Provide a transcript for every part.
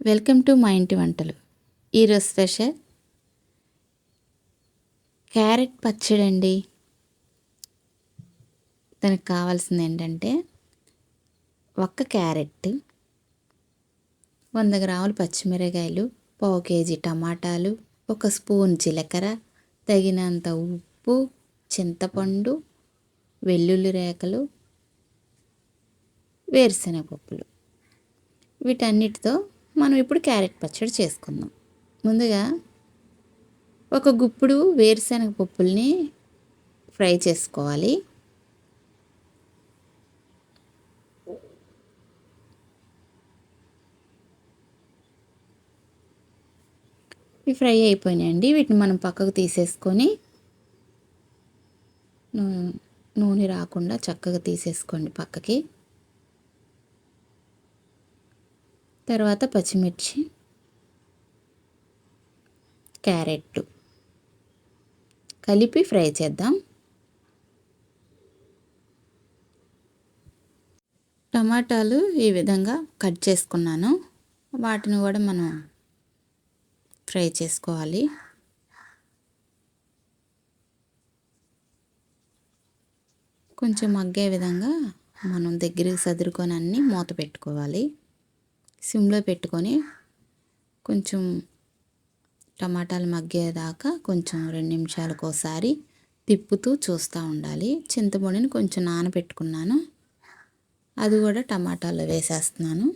Welcome to మా ఇంటి వంటలు. ఈరోజు స్పెషల్ క్యారెట్ పచ్చడి అండి. దానికి కావాల్సింది ఏంటంటే ఒక్క క్యారెట్ వంద గ్రాములు పచ్చిమిరకాయలు పావు కేజీ టమాటాలు ఒక స్పూన్ జీలకర్ర తగినంత ఉప్పు చింతపండు వెల్లుల్లి రేకలు వేరుశనగ పప్పులు వీటన్నిటితో మనం ఇప్పుడు క్యారెట్ పచ్చడి చేసుకుందాం. ముందుగా ఒక గుప్పుడు వేరుశనగ పప్పుల్ని ఫ్రై చేసుకోవాలి. ఇవి ఫ్రై అయిపోయినాయండి. వీటిని మనం పక్కకు తీసేసుకొని నూనె రాకుండా చక్కగా తీసేసుకోండి పక్కకి. తర్వాత పచ్చిమిర్చి క్యారెట్ కలిపి ఫ్రై చేద్దాం. టమాటాలు ఈ విధంగా కట్ చేసుకున్నాను. వాటిని కూడా మనం ఫ్రై చేసుకోవాలి. కొంచెం మగ్గే విధంగా మనం దగ్గరికి సదురుకొని అన్నీ మూత పెట్టుకోవాలి. సిమ్లో పెట్టుకొని కొంచెం టమాటాలు మగ్గేదాకా కొంచెం రెండు నిమిషాలకు ఒకసారి తిప్పుతూ చూస్తూ ఉండాలి. చింతపొడిని కొంచెం నానబెట్టుకున్నాను. అది కూడా టమాటాలో వేసేస్తున్నాను.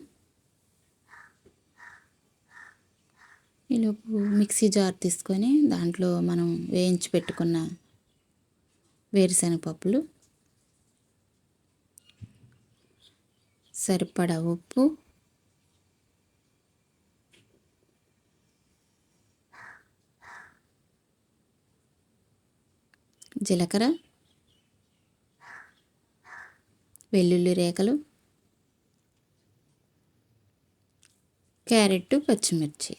ఈలోపు మిక్సీ జార్ తీసుకొని దాంట్లో మనం వేయించి పెట్టుకున్న వేరుశనగ పప్పులు సరిపడా ఉప్పు జీలకర్ర వెల్లుల్లి రేఖలు క్యారెట్ పచ్చిమిర్చి.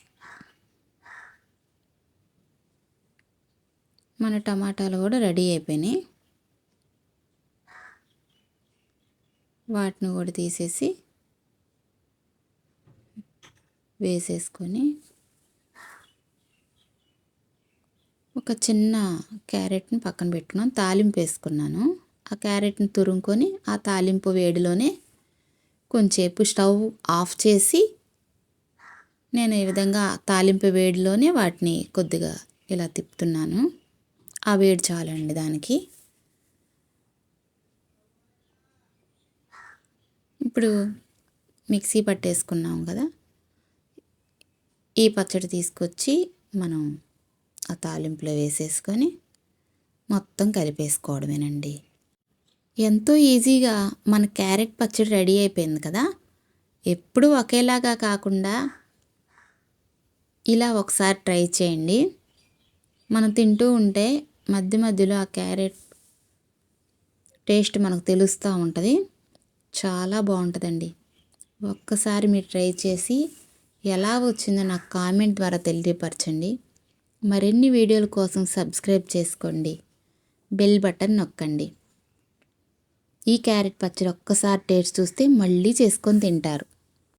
మన టమాటాలు కూడా రెడీ అయిపోయినాయి. వాటిని కూడా తీసేసి వేసేసుకొని ఒక చిన్న క్యారెట్ని పక్కన పెట్టుకున్నాను తాలింపు వేసుకున్నాను. ఆ క్యారెట్ని తురుముకొని ఆ తాలింపు వేడిలోనే కొంచెంసేపు స్టవ్ ఆఫ్ చేసి నేను ఈ విధంగా తాలింపు వేడిలోనే వాటిని కొద్దిగా ఇలా తిప్పుతున్నాను. ఆ వేడి చాలండి దానికి. ఇప్పుడు మిక్సీ పట్టేసుకున్నాం కదా. ఈ పచ్చడి తీసుకొచ్చి మనం ఆ తాలింపులో వేసేసుకొని మొత్తం కలిపేసుకోవడమేనండి. ఎంతో ఈజీగా మన క్యారెట్ పచ్చడి రెడీ అయిపోయింది కదా. ఎప్పుడు ఒకేలాగా కాకుండా ఇలా ఒకసారి ట్రై చేయండి. మనం తింటూ ఉంటే మధ్య మధ్యలో ఆ క్యారెట్ టేస్ట్ మనకు తెలుస్తూ ఉంటుంది. చాలా బాగుంటుందండి. ఒక్కసారి మీరు ట్రై చేసి ఎలా వచ్చిందో నాకు కామెంట్ ద్వారా తెలియపరచండి. మరిన్ని వీడియోల కోసం సబ్స్క్రైబ్ చేసుకోండి. బెల్ బటన్ నొక్కండి. ఈ క్యారెట్ పచ్చడి ఒక్కసారి టేస్ట్ చూస్తే మళ్ళీ చేసుకొని తింటారు.